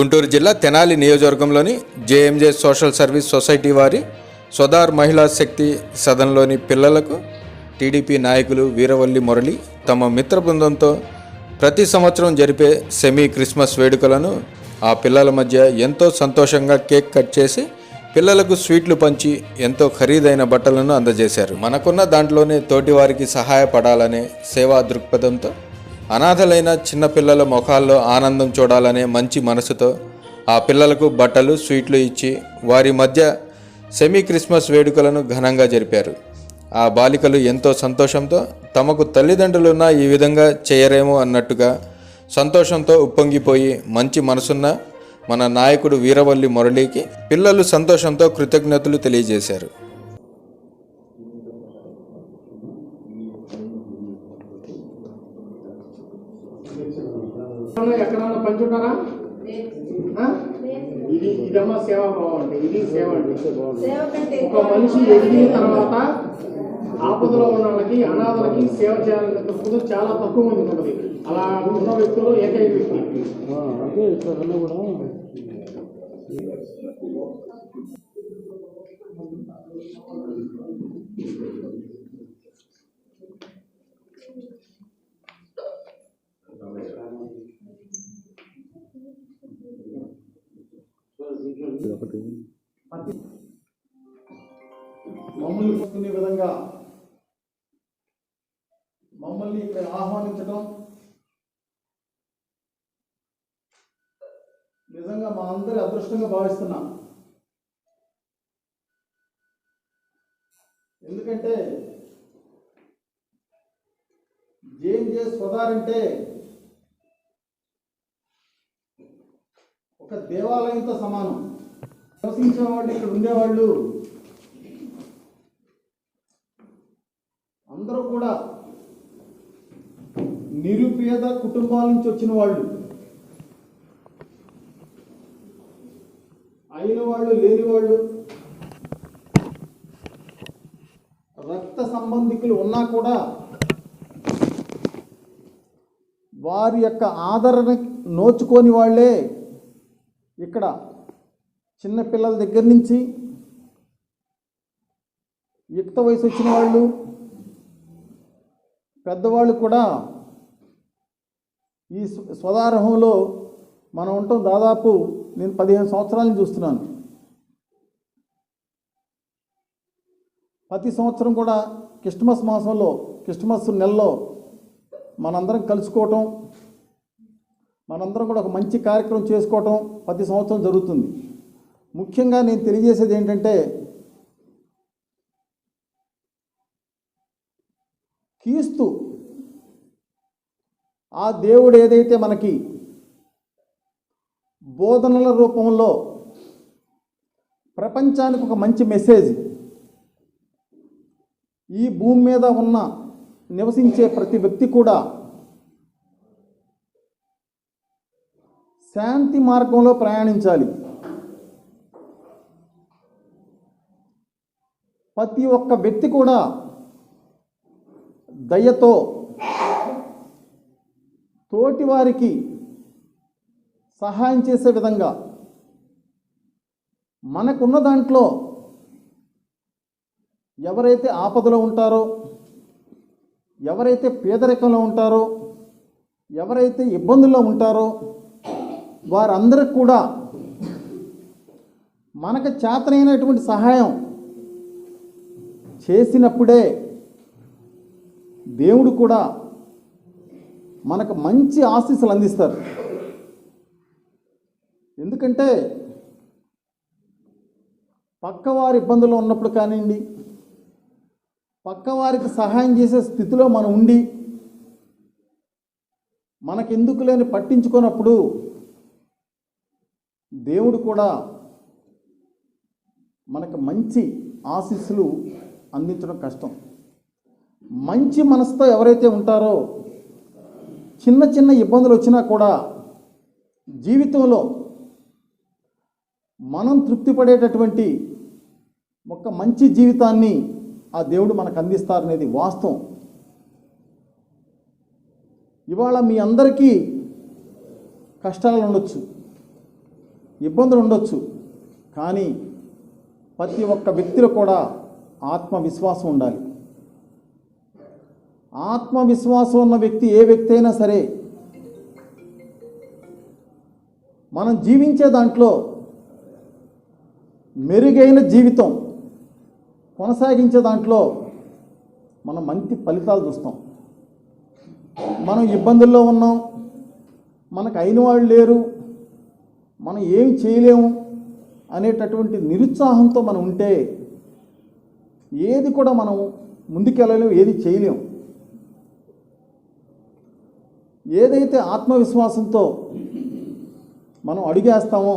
గుంటూరు జిల్లా తెనాలి నియోజకవర్గంలోని JMJ social service society వారి సోదార్ మహిళా శక్తి సదన్లోని పిల్లలకు టీడీపీ నాయకులు వీరవల్లి మురళి తమ మిత్ర బృందంతో ప్రతి సంవత్సరం జరిపే సెమీ క్రిస్మస్ వేడుకలను ఆ పిల్లల మధ్య ఎంతో సంతోషంగా కేక్ కట్ చేసి పిల్లలకు స్వీట్లు పంచి ఎంతో ఖరీదైన బట్టలను అందజేశారు. మనకున్న దాంట్లోనే తోటివారికి సహాయపడాలనే సేవా దృక్పథంతో అనాథలైన చిన్నపిల్లల ముఖాల్లో ఆనందం చూడాలనే మంచి మనసుతో ఆ పిల్లలకు బట్టలు స్వీట్లు ఇచ్చి వారి మధ్య సెమీ క్రిస్మస్ వేడుకలను ఘనంగా జరిపారు. ఆ బాలికలు ఎంతో సంతోషంతో తమకు తల్లిదండ్రులున్నా ఈ విధంగా చేయరేమో అన్నట్టుగా సంతోషంతో ఉప్పొంగిపోయి మంచి మనసున్న మన నాయకుడు వీరవల్లి మురళీకి పిల్లలు సంతోషంతో కృతజ్ఞతలు తెలియజేశారు. ఎక్కడన్నా ఎక్కడన్నా పంచుంటారా? ఆ? ఇది ఇదమ్మా సేవా భావం అంటే ఇది సేవ అంటే ఒక మనిషి ఎదిగిన తర్వాత ఆపదలో ఉన్న వాళ్ళకి అనాథలకి సేవ చేయాలనే చాలా తక్కువ మంది ఉంటుంది అలా ఉన్న వ్యక్తులు ఏకైక వ్యక్తి అంటే ఇక్కడ కూడా మమ్మల్ని పొందుకునే విధంగా మమ్మల్ని ఇక్కడ ఆహ్వానించడం నిజంగా మా అందరి అదృష్టంగా భావిస్తున్నాం. ఎందుకంటే జేఎంజే స్వదార్ ఒక దేవాలయంతో సమానం. నివసించిన వాళ్ళు ఇక్కడ ఉండేవాళ్ళు. అందరూ కూడా నిరుపేద కుటుంబాల నుంచి వచ్చిన వాళ్ళు. అయిన వాళ్ళు లేని వాళ్ళు. రక్త సంబంధికులు ఉన్నా కూడా వారి యొక్క ఆదరణ నోచుకోని వాళ్ళే. ఇక్కడ చిన్న పిల్లల దగ్గర నుంచి యుక్త వయసు వచ్చిన వాళ్ళు పెద్దవాళ్ళు కూడా ఈ స్వ- స్వదారహంలో మనం ఉంటాం. దాదాపు నేను పదిహేను సంవత్సరాలను చూస్తున్నాను. ప్రతి సంవత్సరం కూడా క్రిస్మస్ మాసంలో క్రిస్మస్ నెలలో మనందరం కలుసుకోవటం మనందరం కూడా ఒక మంచి కార్యక్రమం చేసుకోవటం ప్రతి సంవత్సరం జరుగుతుంది. ముఖ్యంగా నేను తెలియజేసేది ఏంటంటే క్రీస్తు ఆ దేవుడు ఏదైతే మనకి బోధనల రూపంలో ప్రపంచానికి ఒక మంచి మెసేజ్ ఈ భూమి మీద ఉన్న నివసించే ప్రతి వ్యక్తి కూడా శాంతి మార్గంలో ప్రయాణించాలి. ప్రతి ఒక్క వ్యక్తి కూడా దయతో తోటి వారికి సహాయం చేసే విధంగా మనకున్న దాంట్లో ఎవరైతే ఆపదలో ఉంటారో ఎవరైతే పేదరికంలో ఉంటారో ఎవరైతే ఇబ్బందుల్లో ఉంటారో వారందరికి కూడా మనకు చేతనైనటువంటి సహాయం చేసినప్పుడే దేవుడు కూడా మనకు మంచి ఆశీస్సులు అందిస్తారు. ఎందుకంటే పక్కవారి ఇబ్బందులు ఉన్నప్పుడు కానివ్వండి పక్కవారికి సహాయం చేసే స్థితిలో మనం ఉండి మనకెందుకు లేని పట్టించుకున్నప్పుడు దేవుడు కూడా మనకు మంచి ఆశీస్సులు అందించడం కష్టం. మంచి మనసుతో ఎవరైతే ఉంటారో చిన్న చిన్న ఇబ్బందులు వచ్చినా కూడా జీవితంలో మనం తృప్తి పడేటటువంటి ఒక మంచి జీవితాన్ని ఆ దేవుడు మనకు అందిస్తారనేది వాస్తవం. ఇవాళ మీ అందరికీ కష్టాలు ఉండొచ్చు. ఇబ్బందులు ఉండొచ్చు. కానీ ప్రతి ఒక్క వ్యక్తిలో కూడా ఆత్మవిశ్వాసం ఉండాలి. ఆత్మవిశ్వాసం ఉన్న వ్యక్తి ఏ వ్యక్తి అయినా సరే మనం జీవించే దాంట్లో మెరుగైన జీవితం కొనసాగించే దాంట్లో మనం మంచి ఫలితాలు చూస్తాం. మనం ఇబ్బందుల్లో ఉన్నాం మనకు అయిన వాళ్ళు లేరు మనం ఏం చేయలేము అనేటటువంటి నిరుత్సాహంతో మనం ఉంటే ఏది కూడా మనం ముందుకెళ్ళలేము ఏది చేయలేము. ఏదైతే ఆత్మవిశ్వాసంతో మనం అడుగేస్తామో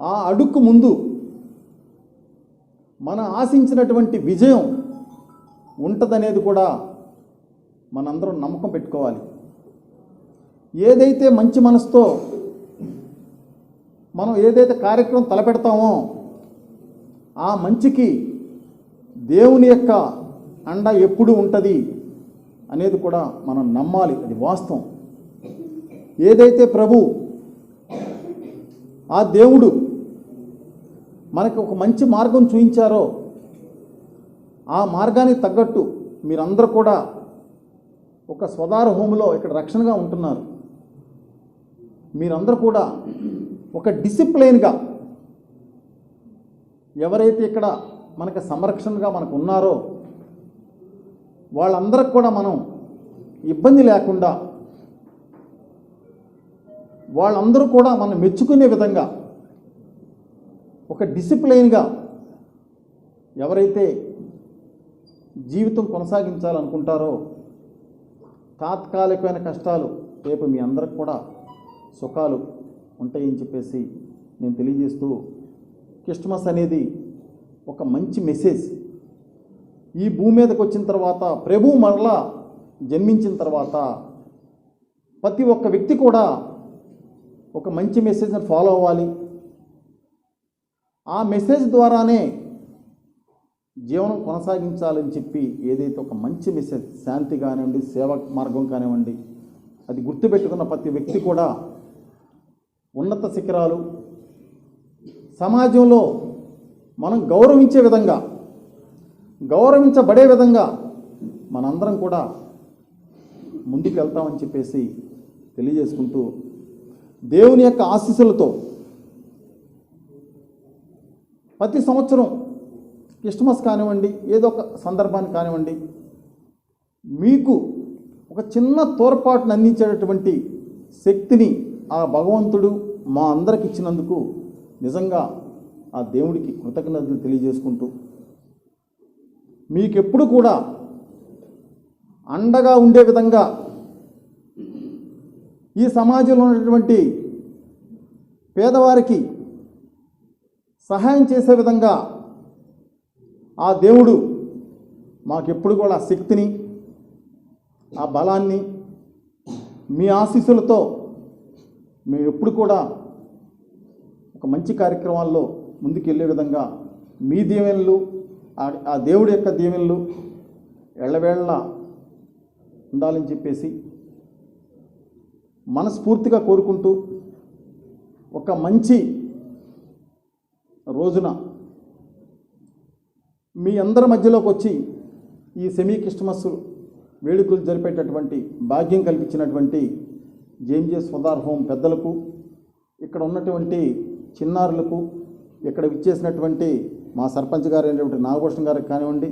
ఆ అడుక్కు ముందు మనం ఆశించినటువంటి విజయం ఉంటుందనేది కూడా మనందరం నమ్మకం పెట్టుకోవాలి. ఏదైతే మంచి మనసుతో మనం ఏదైతే కార్యక్రమం తలపెడతామో ఆ మంచికి దేవుని యొక్క అండ ఎప్పుడు ఉంటుంది అనేది కూడా మనం నమ్మాలి. అది వాస్తవం. ఏదైతే ప్రభు ఆ దేవుడు మనకు ఒక మంచి మార్గం చూపించారో ఆ మార్గానికి తగ్గట్టు మీరందరూ కూడా ఒక స్వదార హోములో ఇక్కడ రక్షణగా ఉంటున్నారు. మీరందరూ కూడా ఒక డిసిప్లైన్గా ఎవరైతే ఇక్కడ మనకు సంరక్షణగా మనకు ఉన్నారో వాళ్ళందరికి కూడా మనం ఇబ్బంది లేకుండా వాళ్ళందరూ కూడా మనం మెచ్చుకునే విధంగా ఒక డిసిప్లైన్గా ఎవరైతే జీవితం కొనసాగించాలనుకుంటారో తాత్కాలికమైన కష్టాలు రేపు మీ అందరికి కూడా సుఖాలు ఉంటాయని చెప్పేసి నేను తెలియజేస్తూ క్రిస్మస్ అనేది ఒక మంచి మెసేజ్. ఈ భూమి మీదకి వచ్చిన తర్వాత ప్రభు మరలా జన్మించిన తర్వాత ప్రతి ఒక్క వ్యక్తి కూడా ఒక మంచి మెసేజ్ని ఫాలో అవ్వాలి. ఆ మెసేజ్ ద్వారానే జీవనం కొనసాగించాలని చెప్పి ఏదైతే ఒక మంచి మెసేజ్ శాంతి కానివ్వండి సేవ మార్గం కానివ్వండి అది గుర్తుపెట్టుకున్న ప్రతి వ్యక్తి కూడా ఉన్నత శిఖరాలు. సమాజంలో మనం గౌరవించే విధంగా గౌరవించబడే విధంగా మనందరం కూడా ముందుకు వెళ్తామని చెప్పేసి తెలియజేసుకుంటూ దేవుని యొక్క ఆశీస్సులతో ప్రతి సంవత్సరం క్రిస్మస్ కానివ్వండి ఏదో ఒక సందర్భాన్ని కానివ్వండి మీకు ఒక చిన్న తోర్పాటును అందించేటటువంటి శక్తిని ఆ భగవంతుడు మా అందరికి ఇచ్చినందుకు నిజంగా ఆ దేవుడికి కృతజ్ఞతలు తెలియజేసుకుంటూ మీకెప్పుడు కూడా అండగా ఉండే విధంగా ఈ సమాజంలో ఉన్నటువంటి పేదవారికి సహాయం చేసే విధంగా ఆ దేవుడు మాకెప్పుడు కూడా ఆ శక్తిని ఆ బలాన్ని మీ ఆశీస్సులతో మేము ఎప్పుడు కూడా ఒక మంచి కార్యక్రమాల్లో ముందుకెళ్ళే విధంగా మీ దీవెనలు ఆ- ఆ దేవుడి యొక్క దీవెనలు ఎళ్ళవేళ్ళ ఉండాలని చెప్పేసి మనస్ఫూర్తిగా కోరుకుంటూ ఒక మంచి రోజున మీ అందరి మధ్యలోకి వచ్చి ఈ సెమీ క్రిస్టమస్ వేడుకలు జరిపేటటువంటి భాగ్యం కల్పించినటువంటి జేఎంజే స్వదార్ హోమ్ పెద్దలకు ఇక్కడ ఉన్నటువంటి చిన్నారులకు ఇక్కడ విచ్చేసినటువంటి మా సర్పంచ్ గారు అయినటువంటి నాగభూషణ్ గారికి కానివ్వండి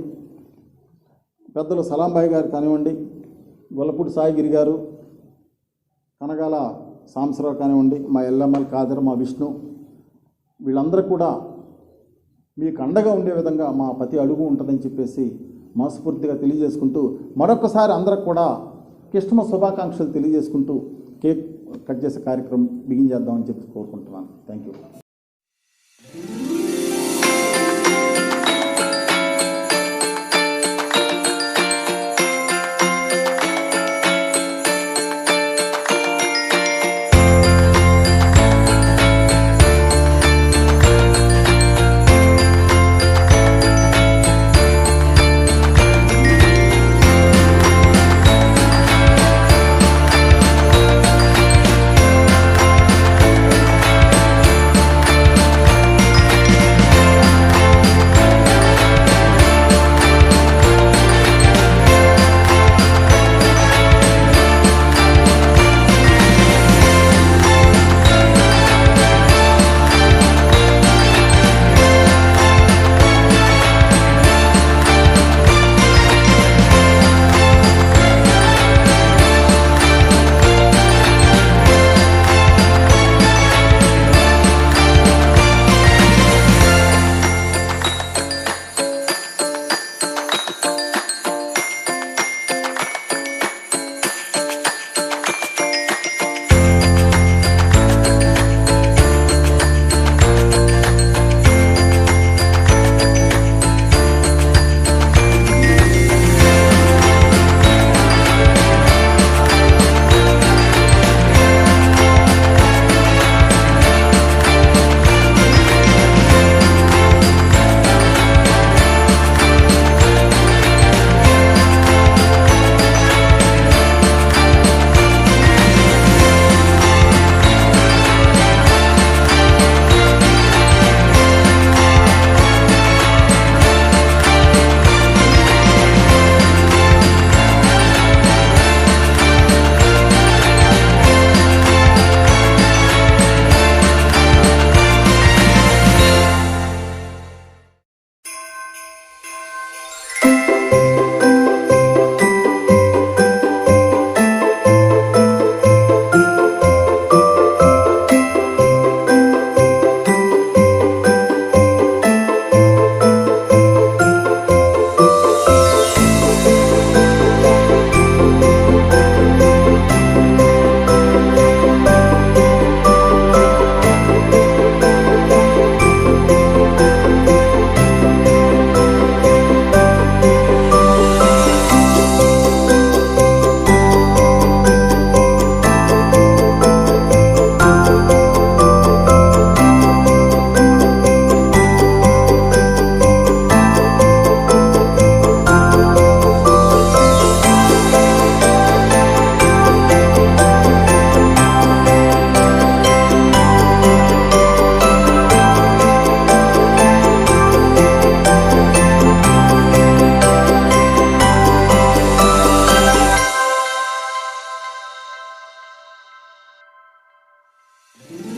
పెద్దలు సలాంబాయి గారు కానివ్వండి గొల్లపూడి సాయిగిరి గారు కనగాల సాంసరావు కానివ్వండి మా ఎల్ఎంఎల్ కాదర్ మా విష్ణు వీళ్ళందరూ కూడా మీకు అండగా ఉండే విధంగా మా ప్రతి అడుగు ఉంటుందని చెప్పేసి మనస్ఫూర్తిగా తెలియజేసుకుంటూ మరొకసారి అందరికి కూడా క్రిస్టమస్ శుభాకాంక్షలు తెలియజేసుకుంటూ కేక్ కట్ చేసే కార్యక్రమం బిగించేద్దామని చెప్పి కోరుకుంటున్నాను. Thank you Thank.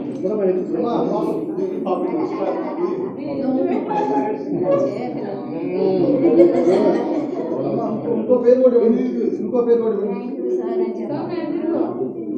సిస్టర్, నిజాయితీగా మంచి శారీస్ వాళ్ళు రాధిక దాంతో చెయ్యి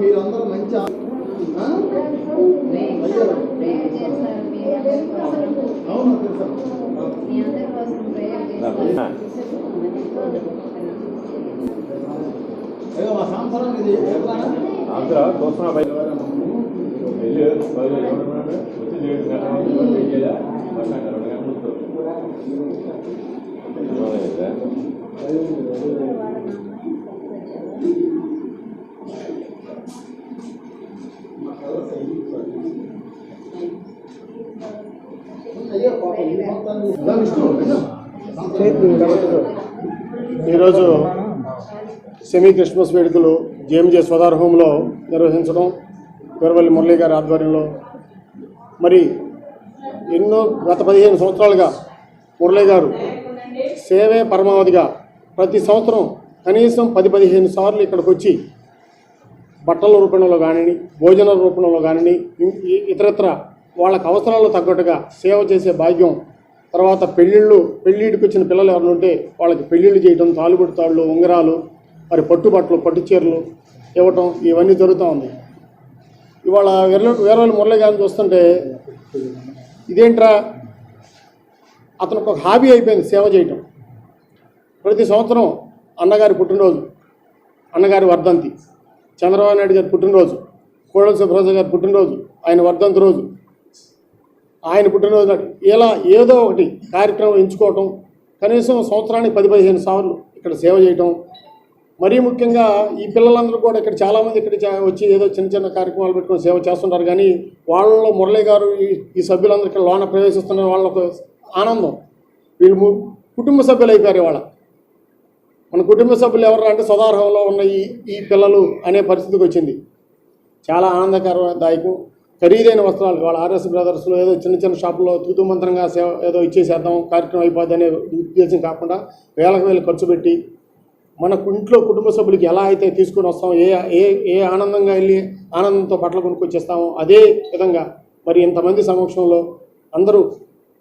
మీరందరూ మంచి ఆ- ఆ? అవును తెలుసా అయ్యో మా సంవత్సరం ఇది. ఆంధ్ర చూస్తున్నా బయట వెళ్ళి వచ్చి విను. ఈరోజు సెమీ క్రిస్మస్ వేడుకలు జేఎంజే స్వదార్ హోంలో నిర్వహించడం వీరవల్లి మురళీ గారి ఆధ్వర్యంలో. మరి ఎన్నో గత పదిహేను సంవత్సరాలుగా మురళీ గారు సేవే పరమావధిగా ప్రతి సంవత్సరం కనీసం పది పదిహేను సార్లు ఇక్కడికి వచ్చి బట్టల రూపంలో కానివ్వండి భోజన రూపంలో కానివ్వండి ఇతరత్ర వాళ్ళకి అవసరాలు తగ్గట్టుగా సేవ చేసే భాగ్యం తర్వాత పెళ్ళిళ్ళు పెళ్ళిడికి వచ్చిన పిల్లలు ఎవరు ఉంటే వాళ్ళకి పెళ్ళిళ్ళు చేయటం తాలుబడి తాళ్ళు ఉంగరాలు మరి పట్టుబట్టలు పట్టు చీరలు ఇవ్వటం ఇవన్నీ జరుగుతూ ఉంది. ఇవాళ వేరే వేరే మురళి గారిని చూస్తుంటే ఇదేంట్రా? అతనికి ఒక హాబీ అయిపోయింది సేవ చేయటం. ప్రతి సంవత్సరం అన్నగారి పుట్టినరోజు అన్నగారి వర్ధంతి చంద్రబాబు నాయుడు గారి పుట్టినరోజు కోడల సుబ్రహ్మణ్య గారి పుట్టినరోజు ఆయన వర్ధంతి రోజు ఆయన పుట్టినరోజు నాడు ఇలా ఏదో ఒకటి కార్యక్రమం ఎంచుకోవటం కనీసం సంవత్సరానికి పది పదిహేను సార్లు ఇక్కడ సేవ చేయటం మరీ ముఖ్యంగా ఈ పిల్లలందరూ కూడా ఇక్కడ చాలామంది ఇక్కడ వచ్చి ఏదో చిన్న చిన్న కార్యక్రమాలు పెట్టుకొని సేవ చేస్తుంటారు. కానీ వాళ్ళలో మురళి గారు ఈ సభ్యులందరికీ సభ్యులందరూ ఇక్కడ లోన ప్రవేశిస్తున్న వాళ్ళకు ఆనందం. వీళ్ళు కుటుంబ సభ్యులు అయిపోయారు వాళ్ళ మన కుటుంబ సభ్యులు ఎవరు అంటే సదార్హంలో ఉన్న ఈ ఈ పిల్లలు అనే పరిస్థితికి వచ్చింది. చాలా ఆనందకరదాయకం. ఖరీదైన వస్త్రాలు వాళ్ళ ఆర్ఎస్ బ్రదర్స్లో ఏదో చిన్న చిన్న షాపుల్లో తూతుమంత్రంగా సేవ ఏదో ఇచ్చేసేద్దాం కార్యక్రమం అయిపోద్ది అనే ఉద్దేశం కాకుండా వేలకు వేలు ఖర్చు పెట్టి మన ఇంట్లో కుటుంబ సభ్యులకి ఎలా అయితే తీసుకొని వస్తామో ఏ ఏ ఏ ఆనందంగా వెళ్ళి ఆనందంతో బట్టలు కొనుక్కొచ్చేస్తామో అదే విధంగా మరి ఇంతమంది సమక్షంలో అందరూ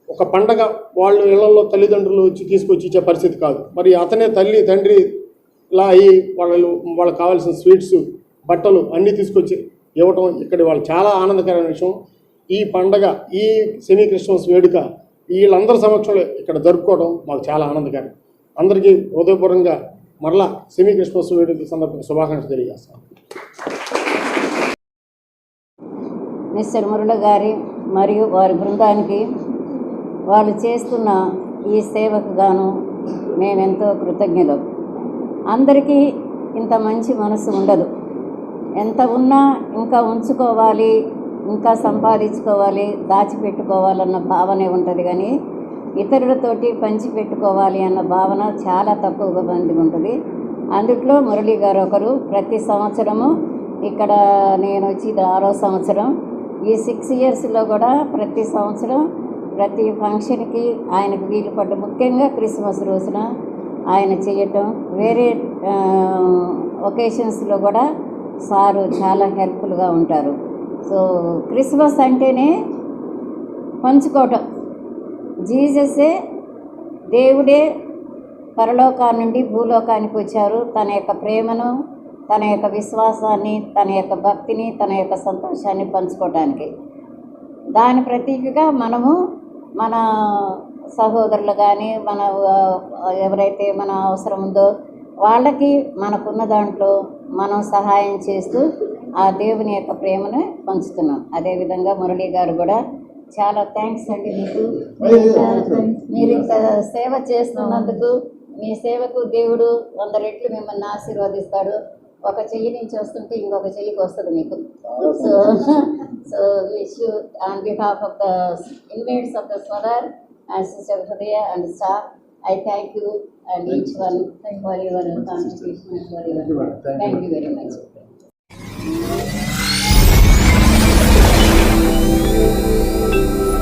ఒక పండగ వాళ్ళు ఇళ్ళలో తల్లిదండ్రులు వచ్చి తీసుకొచ్చి ఇచ్చే పరిస్థితి కాదు. మరి అతనే తల్లి తండ్రి ఇలా అయ్యి వాళ్ళు వాళ్ళకి కావాల్సిన స్వీట్స్ బట్టలు అన్నీ తీసుకొచ్చి ఇవ్వటం ఇక్కడ వాళ్ళు చాలా ఆనందకరమైన విషయం. ఈ పండగ ఈ సెమీ క్రిస్మస్ వేడుక వీళ్ళందరి సమక్షంలో ఇక్కడ జరుపుకోవడం మాకు చాలా ఆనందకరం. అందరికీ హృదయపూర్వంగా మరలా సెమీ క్రిస్మస్ వేడుకల సందర్భంగా శుభాకాంక్షలు తెలియజేస్తాను. మిస్టర్ మురళ గారి మరియు వారి బృందానికి వాళ్ళు చేస్తున్న ఈ సేవకు గాను మేమెంతో కృతజ్ఞులం. అందరికీ ఇంత మంచి మనసు ఉండదు. ఎంత ఉన్నా ఇంకా ఉంచుకోవాలి ఇంకా సంపాదించుకోవాలి దాచిపెట్టుకోవాలన్న భావనే ఉంటుంది కానీ ఇతరులతోటి పంచి పెట్టుకోవాలి అన్న భావన చాలా తక్కువగా మంది ఉంటుంది అందుట్లో మురళి గారు ఒకరు ప్రతి సంవత్సరము ఇక్కడ నేను వచ్చి ఆరో సంవత్సరం. ఈ సిక్స్ ఇయర్స్లో కూడా ప్రతి సంవత్సరం ప్రతి ఫంక్షన్కి ఆయనకు వీలు పడ్డ ముఖ్యంగా క్రిస్మస్ రోజున ఆయన చేయటం. వేరే ఒకేషన్స్లో కూడా సారు చాలా హెల్ప్ఫుల్గా ఉంటారు. సో క్రిస్మస్ అంటేనే పంచుకోవటం. జీససే దేవుడే పరలోకా నుండి భూలోకానికి వచ్చారు. తన యొక్క ప్రేమను తన యొక్క విశ్వాసాన్ని తన యొక్క భక్తిని తన యొక్క సంతోషాన్ని పంచుకోవటానికి. దాని ప్రతీకగా మనము మన సహోదరులు కానీ మన ఎవరైతే మన అవసరం ఉందో వాళ్ళకి మనకున్న దాంట్లో మనం సహాయం చేస్తూ ఆ దేవుని యొక్క ప్రేమను పంచుతున్నాం. అదేవిధంగా మురళీ గారు కూడా చాలా థ్యాంక్స్ అండి మీకు. మీరు ఇంత సేవ చేస్తున్నందుకు మీ సేవకు దేవుడు వంద రెట్లు మిమ్మల్ని ఆశీర్వదిస్తాడు. ఒక చెయ్యి నుంచి వస్తుంటే ఇంకొక చెయ్యికి వస్తుంది మీకు. So so wish you on behalf of the inmates of the Swadhar and sister Hrudaya and staff I thank you and each one for your constitution for your thank you very much you.